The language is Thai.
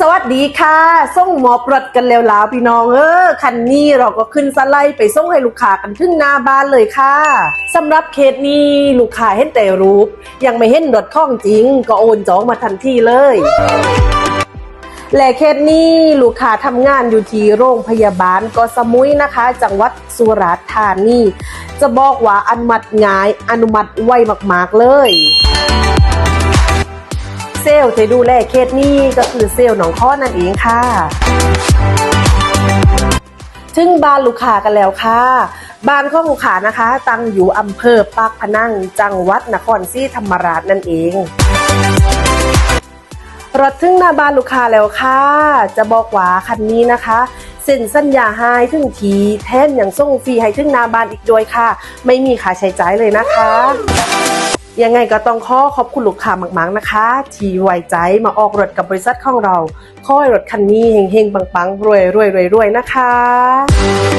สวัสดีค่ะส่งหมอบรถกันแล้วลาวพี่น้องเออคันนี้เราก็ขึ้นสไลด์ไปส่งให้ลูกค้ากันถึงหน้าบ้านเลยค่ะสำหรับเคสนี้ลูกค้าเห็นแต่รูป ยังไม่เห็นรถข้องจริง ก็โอนจองมาทันทีเลยและเคสนี้ลูกค้าทำงานอยู่ที่โรงพยาบาลกาะสมุยนะคะ จังหวัดสุราษฎร์ธานีจะบอกว่าอนุมัติง่ายอนุมัติไวมากๆเลย ลล์ที่ดูแลเคสนี้ก็คือเซลล์หนองข้อนั่นเองค่ะ ถึงบ้านลูกค้ากันแล้วค่ะ บ้านของลูกค้านะคะ ตั้งอยู่อำเภอปากพนัง จังหวัดนครศรีธรรมราชนั่นเองรถถึงหน้าบ้านลูกค้าแล้วค่ะ จะบอกว่าคันนี้นะคะเซ็นสัญญาให้ถึงทีแทนอย่างส่งฟรีให้ถึงหน้าบ้านอีกด้วยค่ะ ไม่มีค่าใช้จ่ายเลยนะคะ ยังไงก็ต้องขอขอบคุณลูกค้ามากๆนะคะ ที่ไว้ใจมาออกรถกับบริษัทของเราขอให้รถคันนี้เฮงๆปังๆรวยๆรวยๆรวยๆนะคะ